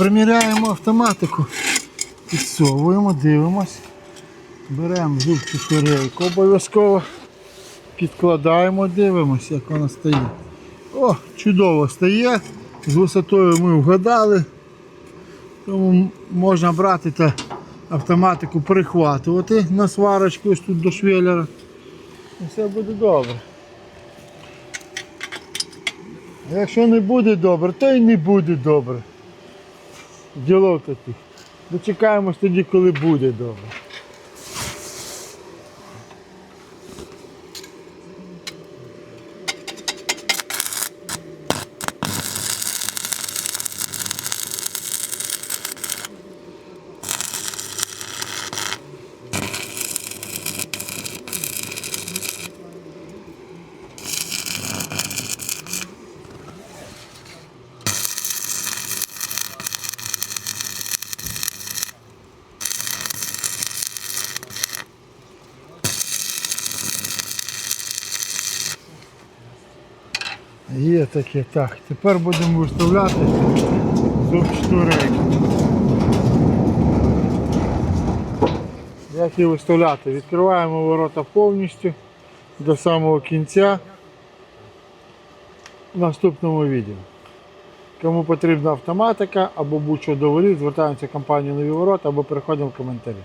Приміряємо автоматику, підсовуємо, дивимось. Беремо зубчу турейку обов'язково. Підкладаємо, дивимося, як вона стоїть. О, чудово стає. З висотою ми вгадали. Тому можна брати та автоматику перехватувати на сварочку ось тут до швеллера. І все буде добре. Якщо не буде добре, то і не буде добре. Діло таких. Дочекаємось тоді, коли буде добре. Є таке, так. Тепер будемо виставляти зубчату рейку. Як її виставляти? Відкриваємо ворота повністю до самого кінця в наступному відео. Кому потрібна автоматика або будь-що до воріт, звертаємося в компанію Нові Ворота або переходимо в коментарі.